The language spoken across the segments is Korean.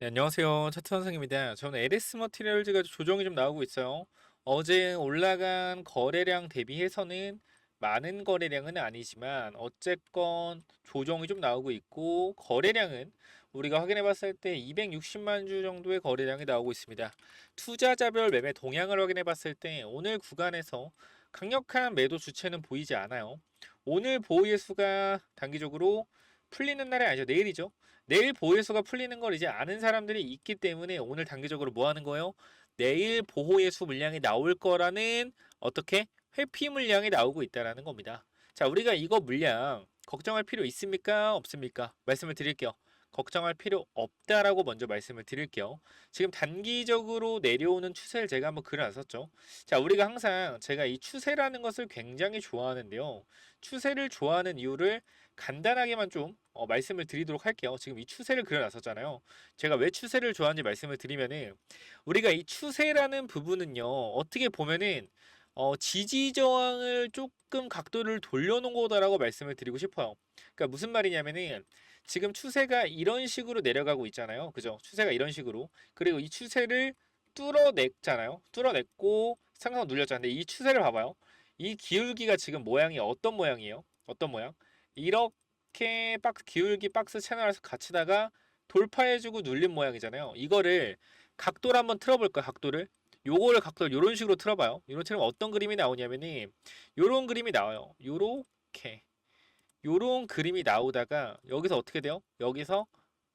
네, 안녕하세요. 차트 선생입니다. 저는 LS 머티리얼즈가 조정이 좀 나오고 있어요. 어제 올라간 거래량 대비해서는 많은 거래량은 아니지만 어쨌건 조정이 좀 나오고 있고 거래량은 우리가 확인해 봤을 때 260만 주 정도의 거래량이 나오고 있습니다. 투자자별 매매 동향을 확인해 봤을 때 오늘 구간에서 강력한 매도 주체는 보이지 않아요. 오늘 보호예수가 단기적으로 풀리는 날이 아니죠. 내일이죠. 내일 보호예수가 풀리는 걸 이제 아는 사람들이 있기 때문에 오늘 단기적으로 뭐 하는 거예요? 내일 보호예수 물량이 나올 거라는 어떻게 회피 물량이 나오고 있다라는 겁니다. 자, 우리가 이거 물량 걱정할 필요 있습니까? 없습니까? 말씀을 드릴게요. 걱정할 필요 없다라고 먼저 말씀을 드릴게요. 지금 단기적으로 내려오는 추세를 제가 한번 그려놨었죠. 자, 우리가 항상 제가 이 추세라는 것을 굉장히 좋아하는데요. 추세를 좋아하는 이유를 간단하게만 좀 어, 말씀을 드리도록 할게요. 지금 이 추세를 그려놨었잖아요. 제가 왜 추세를 좋아하는지 말씀을 드리면은 우리가 이 추세라는 부분은요 어떻게 보면은 어, 지지 저항을 조금 각도를 돌려놓은 거다라고 말씀을 드리고 싶어요. 그러니까 무슨 말이냐면은 지금 추세가 이런 식으로 내려가고 있잖아요. 그죠? 추세가 이런 식으로. 그리고 이 추세를 뚫어냈잖아요. 뚫어냈고 상승 눌렸잖아요. 근데 이 추세를 봐봐요. 이 기울기가 지금 모양이 어떤 모양이에요? 어떤 모양? 이렇게 박스 기울기 박스 채널에서 갇히다가 돌파해주고 눌린 모양이잖아요. 이거를 각도를 한번 틀어볼 까요? 각도를 요거를 각도를 요런 식으로 틀어봐요. 이런 틀면 어떤 그림이 나오냐면은 요런 그림이 나와요. 요렇게 요런 그림이 나오다가 여기서 어떻게 돼요? 여기서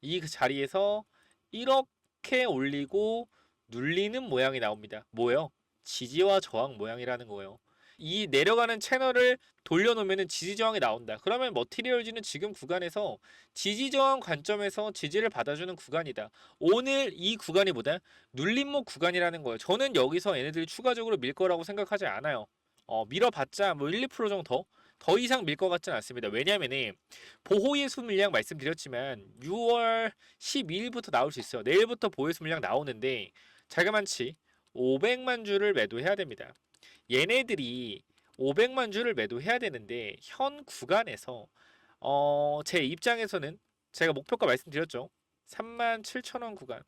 이 자리에서 이렇게 올리고 눌리는 모양이 나옵니다. 뭐예요? 지지와 저항 모양이라는 거예요. 이 내려가는 채널을 돌려놓으면 지지 저항이 나온다. 그러면 머티리얼즈는 지금 구간에서 지지 저항 관점에서 지지를 받아주는 구간이다. 오늘 이 구간이 뭐다? 눌림목 구간이라는 거예요. 저는 여기서 얘네들이 추가적으로 밀 거라고 생각하지 않아요. 어, 밀어봤자 뭐 1, 2% 정도 더, 더 이상 밀 것 같지는 않습니다. 왜냐면은 보호예수 물량 말씀드렸지만 6월 12일부터 나올 수 있어요. 내일부터 보호예수 물량 나오는데 자그만치 500만 주를 매도해야 됩니다. 얘네들이 500만 주를 매도해야 되는데 현 구간에서 어, 제 입장에서는 제가 목표가 말씀드렸죠. 3만 7천 원 구간.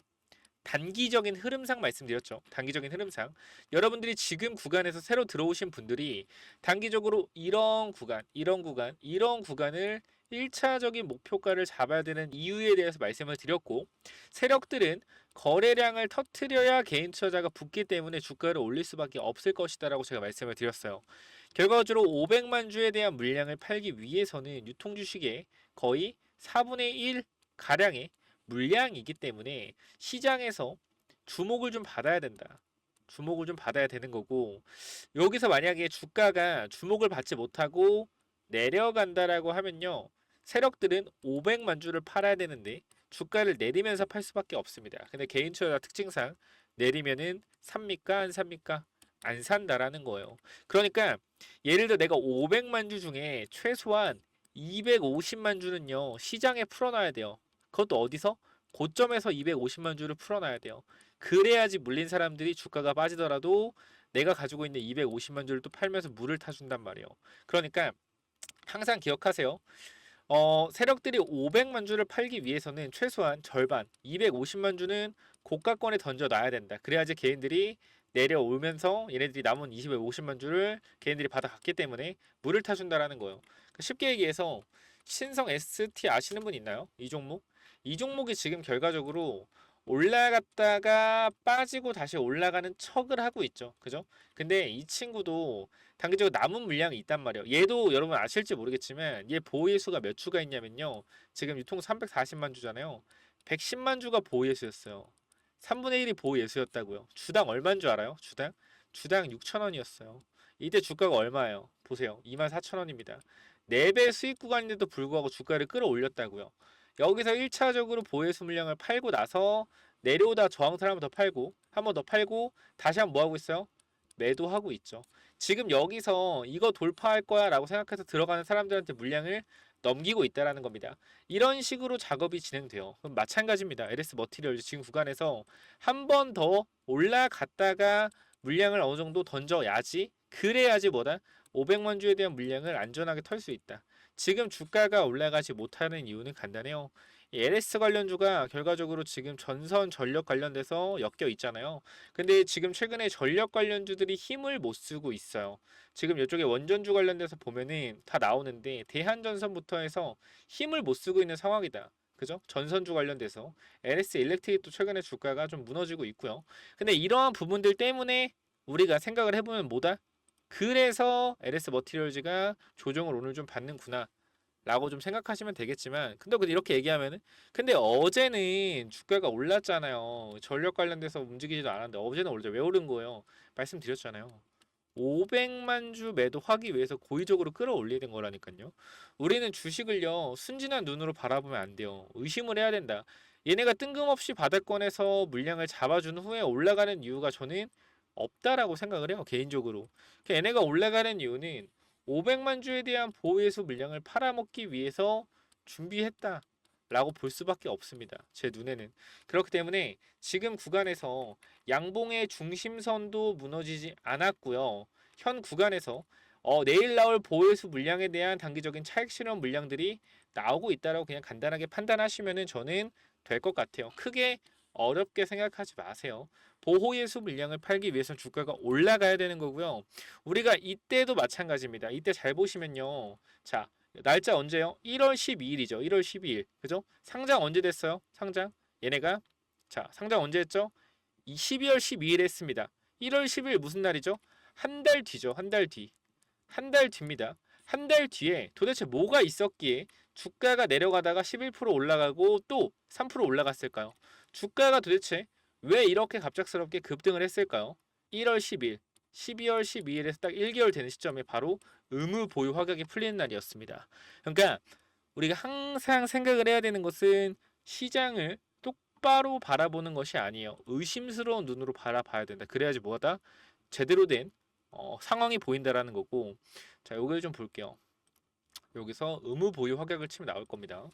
단기적인 흐름상 말씀드렸죠. 단기적인 흐름상. 여러분들이 지금 구간에서 새로 들어오신 분들이 단기적으로 이런 구간, 이런 구간, 이런 구간을 1차적인 목표가를 잡아야 되는 이유에 대해서 말씀을 드렸고 세력들은 거래량을 터트려야 개인 투자자가 붙기 때문에 주가를 올릴 수밖에 없을 것이다라고 제가 말씀을 드렸어요. 결과적으로 500만 주에 대한 물량을 팔기 위해서는 유통 주식의 거의 4분의 1 가량의 물량이기 때문에 시장에서 주목을 좀 받아야 된다. 주목을 좀 받아야 되는 거고 여기서 만약에 주가가 주목을 받지 못하고 내려간다라고 하면요. 세력들은 500만 주를 팔아야 되는데 주가를 내리면서 팔 수밖에 없습니다. 근데 개인 투자 특징상 내리면은 삽니까 안 삽니까? 안 산다라는 거예요. 그러니까 예를 들어 내가 500만 주 중에 최소한 250만 주는요 시장에 풀어놔야 돼요. 그것도 어디서? 고점에서 250만 주를 풀어놔야 돼요. 그래야지 물린 사람들이 주가가 빠지더라도 내가 가지고 있는 250만 주를 또 팔면서 물을 타준단 말이에요. 그러니까 항상 기억하세요. 어, 세력들이 500만 주를 팔기 위해서는 최소한 절반, 250만 주는 고가권에 던져 놔야 된다. 그래야지 개인들이 내려오면서 얘네들이 남은 250만 주를 개인들이 받아갔기 때문에 물을 타준다라는 거예요. 그러니까 쉽게 얘기해서 신성 ST 아시는 분 있나요? 이 종목? 이 종목이 지금 결과적으로 올라갔다가 빠지고 다시 올라가는 척을 하고 있죠. 그죠? 근데 이 친구도 단기적으로 남은 물량이 있단 말이에요. 얘도 여러분 아실지 모르겠지만 얘 보호예수가 몇 주가 있냐면요. 지금 유통 340만 주잖아요. 110만 주가 보호예수였어요. 3분의 1이 보호예수였다고요. 주당 얼마인 줄 알아요? 주당? 주당 6천 원이었어요. 이때 주가가 얼마예요? 보세요. 2만 4천 원입니다. 4배 수익 구간인데도 불구하고 주가를 끌어올렸다고요. 여기서 1차적으로 보혜수 물량을 팔고 나서 내려오다 저항선 한번 더 팔고 한 번 더 팔고 다시 한 번 뭐 하고 있어요? 매도하고 있죠. 지금 여기서 이거 돌파할 거야 라고 생각해서 들어가는 사람들한테 물량을 넘기고 있다라는 겁니다. 이런 식으로 작업이 진행돼요. 그럼 마찬가지입니다. LS 머티리얼 지금 구간에서 한 번 더 올라갔다가 물량을 어느 정도 던져야지 그래야지 뭐다 500만 주에 대한 물량을 안전하게 털 수 있다. 지금 주가가 올라가지 못하는 이유는 간단해요. 이 LS 관련주가 결과적으로 지금 전선 전력 관련돼서 엮여 있잖아요. 근데 지금 최근에 전력 관련주들이 힘을 못 쓰고 있어요. 지금 이쪽에 원전주 관련돼서 보면은 다 나오는데 대한전선부터 해서 힘을 못 쓰고 있는 상황이다. 그죠? 전선주 관련돼서 LS 일렉트릭도 최근에 주가가 좀 무너지고 있고요. 근데 이러한 부분들 때문에 우리가 생각을 해보면 뭐다? 그래서 LS 머티리얼즈가 조정을 오늘 좀 받는구나. 라고 좀 생각하시면 되겠지만 근데 이렇게 얘기하면은 근데 어제는 주가가 올랐잖아요. 전력 관련돼서 움직이지도 않았는데 어제는 원래 왜 오른 거예요? 말씀드렸잖아요. 500만 주 매도하기 위해서 고의적으로 끌어올리는 거라니까요. 우리는 주식을요 순진한 눈으로 바라보면 안 돼요. 의심을 해야 된다. 얘네가 뜬금없이 바닥권에서 물량을 잡아준 후에 올라가는 이유가 저는 없다라고 생각을 해요 개인적으로 그 얘네가 올라가는 이유는 500만 주에 대한 보호예수 물량을 팔아먹기 위해서 준비했다. 라고 볼 수밖에 없습니다. 제 눈에는. 그렇기 때문에 지금 구간에서 양봉의 중심선도 무너지지 않았고요. 현 구간에서 어, 내일 나올 보호예수 물량에 대한 단기적인 차익 실현 물량들이 나오고 있다라고 그냥 간단하게 판단하시면은 저는 될 것 같아요. 크게 어렵게 생각하지 마세요. 보호 예수 물량을 팔기 위해서는 주가가 올라가야 되는 거고요. 우리가 이때도 마찬가지입니다. 이때 잘 보시면요. 자, 날짜 언제요? 1월 12일이죠. 1월 12일. 그죠? 상장 언제 됐어요? 상장. 얘네가 자, 상장 언제 했죠? 이 12월 12일 했습니다. 1월 10일 무슨 날이죠? 한 달 뒤죠. 한 달 뒤. 한 달 뒤입니다. 한 달 뒤에 도대체 뭐가 있었기에 주가가 내려가다가 11% 올라가고 또 3% 올라갔을까요? 주가가 도대체 왜 이렇게 갑작스럽게 급등을 했을까요? 1월 10일, 12월 12일에서 딱 1개월 되는 시점에 바로 의무 보유 확약이 풀리는 날이었습니다. 그러니까 우리가 항상 생각을 해야 되는 것은 시장을 똑바로 바라보는 것이 아니에요. 의심스러운 눈으로 바라봐야 된다. 그래야지 뭐하다? 제대로 된 어, 상황이 보인다라는 거고. 자, 여기를 좀 볼게요. 여기서 의무 보유 확약을 치면 나올 겁니다.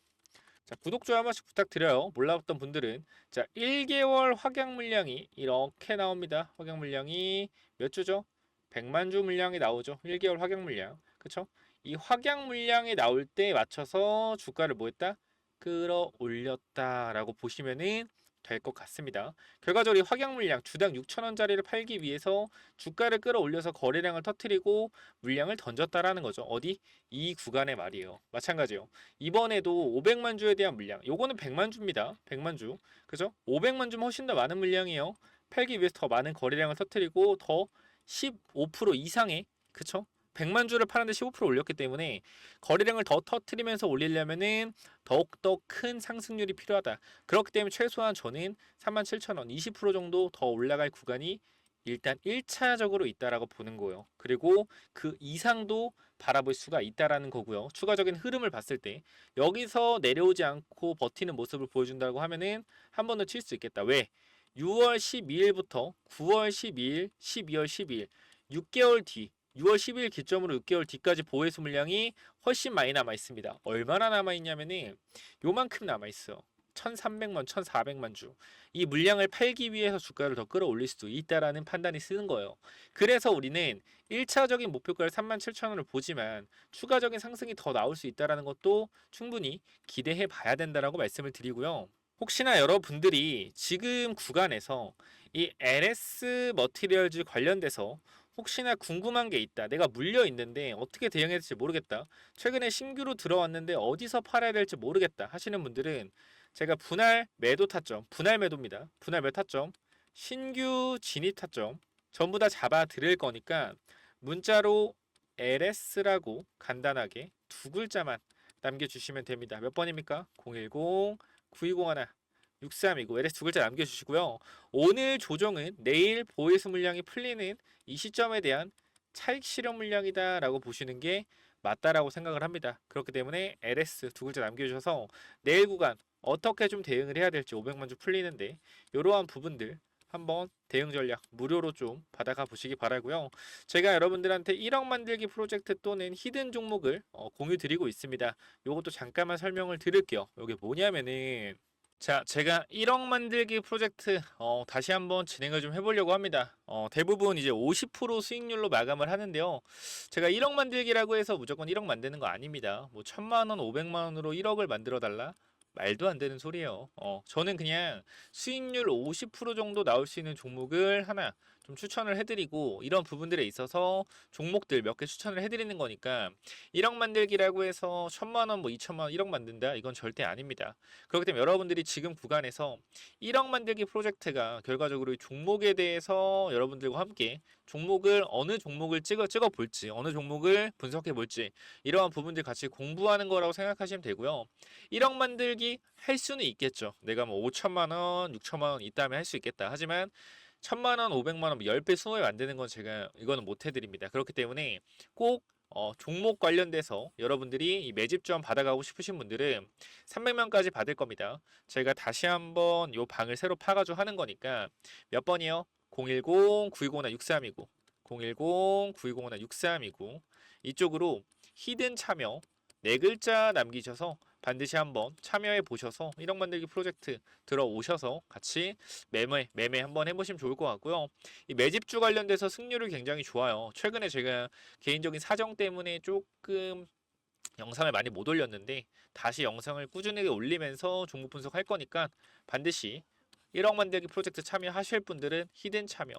자, 구독, 좋아요 한 번씩 부탁드려요. 몰랐던 분들은. 자, 1개월 확약 물량이 이렇게 나옵니다. 확약 물량이 몇 주죠? 100만 주 물량이 나오죠. 1개월 확약 물량. 그쵸? 이 확약 물량이 나올 때 맞춰서 주가를 뭐 했다? 끌어올렸다라고 보시면은 될 것 같습니다. 결과적으로 이 확약 물량 주당 6천원짜리를 팔기 위해서 주가를 끌어올려서 거래량을 터트리고 물량을 던졌다라는 거죠. 어디? 이 구간에 말이에요. 마찬가지요. 이번에도 500만 주에 대한 물량. 요거는 100만 주입니다. 100만 주. 그죠? 500만 주면 훨씬 더 많은 물량이에요. 팔기 위해서 더 많은 거래량을 터트리고 더 15% 이상의 그쵸? 100만 주를 파는데 15% 올렸기 때문에 거래량을 더 터트리면서 올리려면은 더욱더 큰 상승률이 필요하다. 그렇기 때문에 최소한 저는 37,000원 20% 정도 더 올라갈 구간이 일단 1차적으로 있다라고 보는 거예요. 그리고 그 이상도 바라볼 수가 있다라는 거고요. 추가적인 흐름을 봤을 때 여기서 내려오지 않고 버티는 모습을 보여준다고 하면은 한 번 더 칠 수 있겠다. 왜? 6월 12일부터 9월 12일, 12월 12일 6개월 뒤 6월 10일 기점으로 6개월 뒤까지 보호해수 물량이 훨씬 많이 남아 있습니다. 얼마나 남아 있냐면은 요만큼 남아 있어요. 1,300만, 1,400만 주. 이 물량을 팔기 위해서 주가를 더 끌어올릴 수도 있다라는 판단이 쓰는 거예요. 그래서 우리는 1차적인 목표가를 37,000원을 보지만 추가적인 상승이 더 나올 수 있다라는 것도 충분히 기대해 봐야 된다라고 말씀을 드리고요. 혹시나 여러분들이 지금 구간에서 이 LS 머티리얼즈 관련돼서 혹시나 궁금한 게 있다. 내가 물려 있는데 어떻게 대응해야 될지 모르겠다. 최근에 신규로 들어왔는데 어디서 팔아야 될지 모르겠다 하시는 분들은 제가 분할 매도 타점, 분할 매도입니다. 분할 매도 타점, 신규 진입 타점 전부 다 잡아 드릴 거니까 문자로 LS라고 간단하게 두 글자만 남겨주시면 됩니다. 몇 번입니까? 010 9201 63이고 LS 두 글자 남겨주시고요. 오늘 조정은 내일 보혜수 물량이 풀리는 이 시점에 대한 차익 실현 물량이다라고 보시는 게 맞다라고 생각을 합니다. 그렇기 때문에 LS 두 글자 남겨주셔서 내일 구간 어떻게 좀 대응을 해야 될지 500만 주 풀리는데 이러한 부분들 한번 대응 전략 무료로 좀 받아가 보시기 바라고요. 제가 여러분들한테 1억 만들기 프로젝트 또는 히든 종목을 어, 공유 드리고 있습니다. 요것도 잠깐만 설명을 드릴게요. 이게 뭐냐면은 자, 제가 1억 만들기 프로젝트 어, 다시 한번 진행을 좀 해보려고 합니다. 어, 대부분 이제 50% 수익률로 마감을 하는데요. 제가 1억 만들기라고 해서 무조건 1억 만드는 거 아닙니다. 뭐 천만 원, 500만 원으로 1억을 만들어 달라. 말도 안 되는 소리예요. 어, 저는 그냥 수익률 50% 정도 나올 수 있는 종목을 하나 좀 추천을 해드리고 이런 부분들에 있어서 종목들 몇 개 추천을 해드리는 거니까 1억 만들기라고 해서 천만 원, 뭐 2천만 원, 1억 만든다 이건 절대 아닙니다. 그렇기 때문에 여러분들이 지금 구간에서 1억 만들기 프로젝트가 결과적으로 이 종목에 대해서 여러분들과 함께 종목을 어느 종목을 찍어 찍어 볼지 어느 종목을 분석해 볼지 이러한 부분들 같이 공부하는 거라고 생각하시면 되고요. 1억 만들기 할 수는 있겠죠. 내가 뭐 5천만 원, 6천만 원 있다면 할 수 있겠다. 하지만 천만 원, 500만 원, 10배, 20배 만드는 건 제가 이거는 못 해드립니다. 그렇기 때문에 꼭 어, 종목 관련돼서 여러분들이 이 매집 지원 받아가고 싶으신 분들은 300명까지 받을 겁니다. 제가 다시 한번 요 방을 새로 파가지고 하는 거니까 몇 번이요? 010-920-6329 010-920-6329 이쪽으로 히든 참여 네 글자 남기셔서 반드시 한번 참여해 보셔서 1억 만들기 프로젝트 들어오셔서 같이 매매 매매 한번 해보시면 좋을 것 같고요. 이 매집주 관련돼서 승률이 굉장히 좋아요. 최근에 제가 개인적인 사정 때문에 조금 영상을 많이 못 올렸는데 다시 영상을 꾸준하게 올리면서 종목 분석할 거니까 반드시 1억 만들기 프로젝트 참여하실 분들은 히든 참여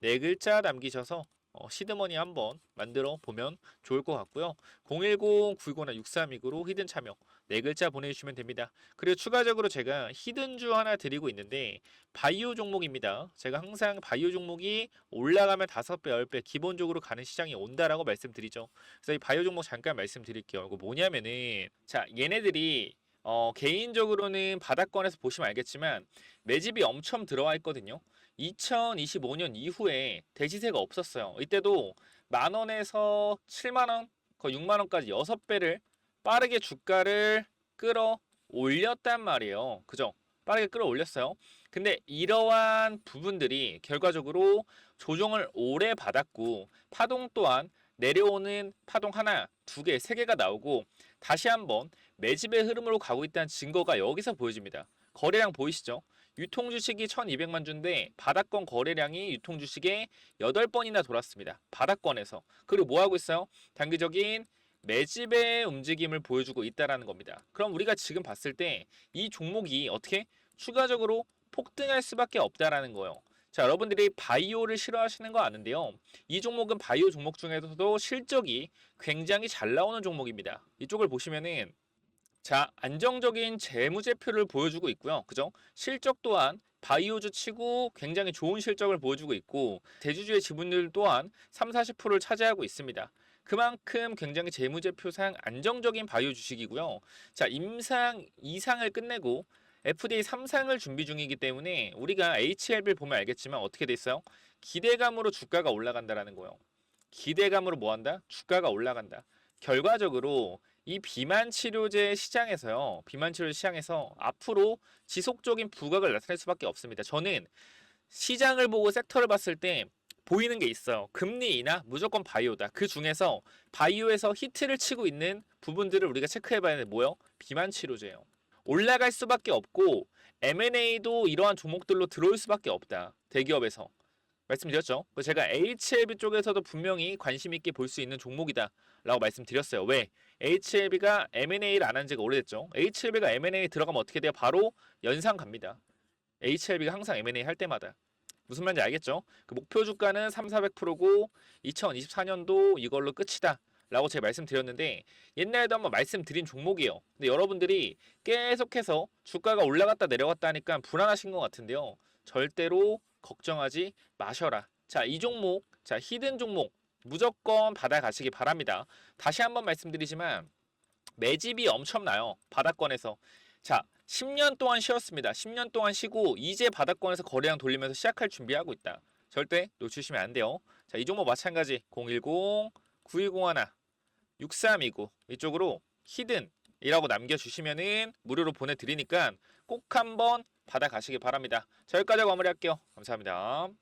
네 글자 남기셔서 어, 시드머니 한번 만들어 보면 좋을 것 같고요. 010-929-6329로 히든 참여 네 글자 보내주시면 됩니다. 그리고 추가적으로 제가 히든주 하나 드리고 있는데 바이오 종목입니다. 제가 항상 바이오 종목이 올라가면 5배, 10배 기본적으로 가는 시장이 온다라고 말씀드리죠. 그래서 이 바이오 종목 잠깐 말씀드릴게요. 이거 뭐냐면은 자 얘네들이 어, 개인적으로는 바닥권에서 보시면 알겠지만 매집이 엄청 들어와 있거든요. 2025년 이후에 대시세가 없었어요. 이때도 만 원에서 7만 원, 거의 6만 원까지 6배를 빠르게 주가를 끌어 올렸단 말이에요. 그죠? 빠르게 끌어 올렸어요. 근데 이러한 부분들이 결과적으로 조정을 오래 받았고 파동 또한 내려오는 파동 하나, 두 개, 세 개가 나오고 다시 한번 매집의 흐름으로 가고 있다는 증거가 여기서 보여집니다. 거래량 보이시죠? 유통 주식이 1200만 주인데 바닥권 거래량이 유통 주식에 8번이나 돌았습니다. 바닥권에서. 그리고 뭐 하고 있어요? 단기적인 매집의 움직임을 보여주고 있다라는 겁니다. 그럼 우리가 지금 봤을 때 이 종목이 어떻게 추가적으로 폭등할 수밖에 없다라는 거예요. 자, 여러분들이 바이오를 싫어하시는 거 아는데요. 이 종목은 바이오 종목 중에서도 실적이 굉장히 잘 나오는 종목입니다. 이쪽을 보시면은 자, 안정적인 재무제표를 보여주고 있고요. 그죠? 실적 또한 바이오주 치고 굉장히 좋은 실적을 보여주고 있고 대주주의 지분율 또한 3, 40%를 차지하고 있습니다. 그만큼 굉장히 재무제표상 안정적인 바이오 주식이고요. 자, 임상 2상을 끝내고 FDA 3상을 준비 중이기 때문에 우리가 HLB를 보면 알겠지만 어떻게 돼 있어요? 기대감으로 주가가 올라간다라는 거예요. 기대감으로 뭐 한다? 주가가 올라간다. 결과적으로 이 비만 치료제 시장에서요. 비만 치료 시장에서 앞으로 지속적인 부각을 나타낼 수밖에 없습니다. 저는 시장을 보고 섹터를 봤을 때 보이는 게 있어요. 금리 인하 무조건 바이오다. 그 중에서 바이오에서 히트를 치고 있는 부분들을 우리가 체크해 봐야 되는 뭐요? 비만 치료제예요. 올라갈 수밖에 없고 M&A도 이러한 종목들로 들어올 수밖에 없다. 대기업에서. 말씀드렸죠. 제가 HLB 쪽에서도 분명히 관심 있게 볼 수 있는 종목이다. 라고 말씀드렸어요. 왜? HLB가 M&A를 안 한 지가 오래됐죠. HLB가 M&A 들어가면 어떻게 돼요? 바로 연상 갑니다. HLB가 항상 M&A 할 때마다. 무슨 말인지 알겠죠? 그 목표 주가는 3, 400%고 2024년도 이걸로 끝이다. 라고 제가 말씀드렸는데 옛날에도 한번 말씀드린 종목이에요. 근데 여러분들이 계속해서 주가가 올라갔다 내려갔다 하니까 불안하신 것 같은데요. 절대로 걱정하지 마셔라. 자, 이 종목, 자, 히든 종목 무조건 받아가시기 바랍니다. 다시 한번 말씀드리지만 매집이 엄청나요. 바닥권에서. 자, 10년 동안 쉬었습니다. 10년 동안 쉬고 이제 바닥권에서 거래량 돌리면서 시작할 준비하고 있다. 절대 놓치시면 안 돼요. 자, 이 종목 마찬가지 010 9201 6329 이쪽으로 히든이라고 남겨주시면은 무료로 보내드리니까 꼭 한번 받아가시기 바랍니다. 자, 여기까지 마무리할게요. 감사합니다.